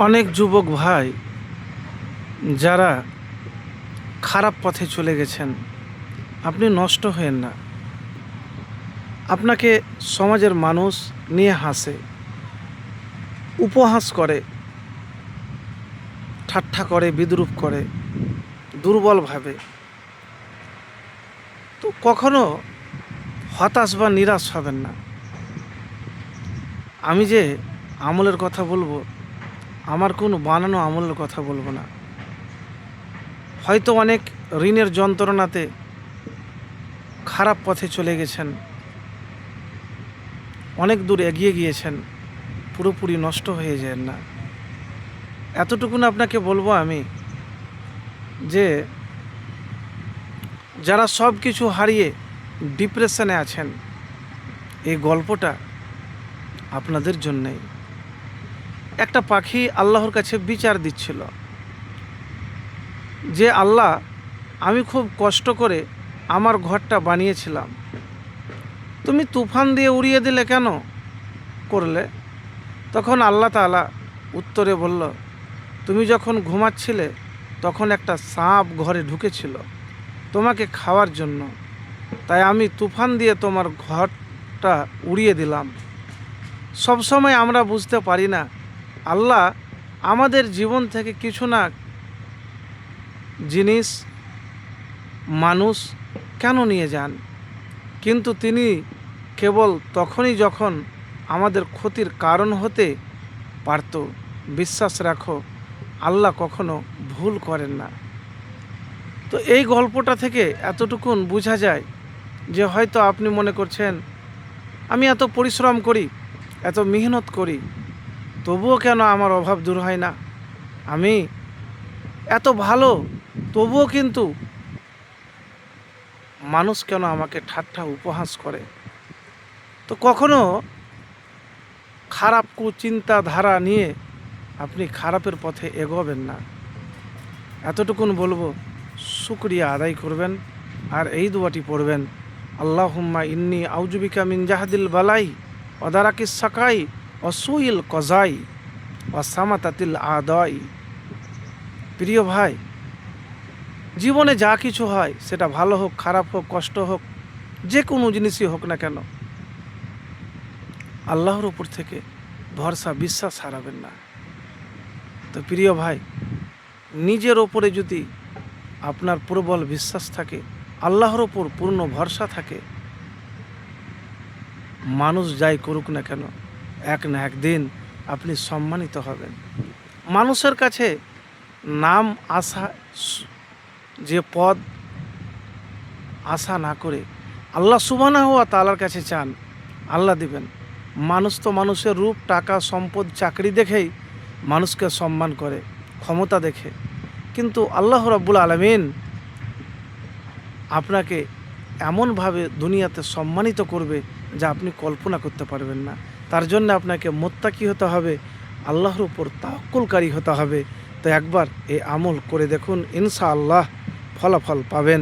অনেক যুবক ভাই যারা খারাপ পথে চলে গেছেন। আপনি নষ্ট হয়েন না। আপনাকে সমাজের মানুষ নিয়ে হাসে, উপহাস করে, ঠাট্টা করে, বিদ্রুপ করে, দুর্বল ভাবে। তো কখনো হতাশ বা নিরাশ হবেন না। আমি যে আমলের কথা বলব আমার কোনো বানানো আমলের কথা বলব না। হয়তো অনেক ঋণের যন্ত্রণাতে খারাপ পথে চলে গেছেন। অনেক দূর এগিয়ে গিয়েছেন, পুরোপুরি নষ্ট হয়ে যায় না। এতটুকুন আপনাকে বলব আমি যে, যারা সব কিছু হারিয়ে ডিপ্রেশনে আছেন, এই গল্পটা আপনাদের জন্যেই। একটা পাখি আল্লাহর কাছে বিচার দিচ্ছিল। যে, আল্লাহ, আমি খুব কষ্ট করে আমার ঘরটা বানিয়েছিলাম। তুমি তুফান দিয়ে উড়িয়ে দিলে কেন? করলে। তখন আল্লাহ তাআলা উত্তরে বলল, তুমি যখন ঘুমাচ্ছিলে, তখন একটা সাপ ঘরে ঢুকেছিল তোমাকে খাওয়ার জন্য। তাই আমি তুফান দিয়ে তোমার ঘরটা উড়িয়ে দিলাম। সবসময় আমরা বুঝতে পারি না আল্লাহ আমাদের জীবন থেকে কিছু না জিনিস, মানুষ কেন নিয়ে যান? কিন্তু তিনি কেবল তখনই যখন আমাদের ক্ষতির কারণ হতে পারত, বিশ্বাস রাখো, আল্লাহ কখনো ভুল করেন না। তো এই গল্পটা থেকে এতটুকুন বোঝা যায় যে হয়তো আপনি মনে করছেন, আমি এত পরিশ্রম করি, এত মেহনত করি তবুও কেন আমার অভাব দূর হয় না? আমি এত ভালো, তবুও কিন্তু মানুষ কেন আমাকে ঠাট্টা উপহাস করে? তো কখনো খারাপ কুচিন্তাধারা নিয়ে আপনি খারাপের পথে এগোবেন না। এতটুকুন বলব, শুক্রিয়া আদায় করবেন আর এই দুয়াটি পড়বেন। আল্লাহ হুম্মা ইন্নি আউজুবিকা মিন জাহাদিল বালাই অদারাকিস সাকাই অসুইল কজাই অসামাতাতিল আদয় প্রিয় ভাই, জীবনে যা কিছু হয়, সেটা ভালো হোক, খারাপ হোক, কষ্ট হোক, যে কোনো জিনিসই হোক না কেন, আল্লাহর উপর থেকে ভরসা, বিশ্বাস হারাবেন না। তো প্রিয় ভাই, নিজের ওপরে যদি আপনার প্রবল বিশ্বাস থাকে, আল্লাহর ওপর পূর্ণ ভরসা থাকে, মানুষ যাই করুক না কেন এক না একদিন আপনি সম্মানিত হবেন। মানুষের কাছে নাম, আশা, যে পদ, আশা না করে আল্লাহ সুবানা হওয়া তালার কাছে চান, আল্লাহ দিবেন। মানুষ তো মানুষের রূপ, টাকা, সম্পদ, চাকরি দেখেই মানুষকে সম্মান করে, ক্ষমতা দেখে। কিন্তু আল্লাহ রাব্বুল আলমিন আপনাকে এমনভাবে দুনিয়াতে সম্মানিত করবে যা আপনি কল্পনা করতে পারবেন না। তার জন্য আপনাকে মোত্তাকি হতে হবে, আল্লাহর উপর তাওকুলকারী হতে হবে। তো একবার এই আমল করে দেখুন ইনশা আল্লাহ ফলাফল পাবেন।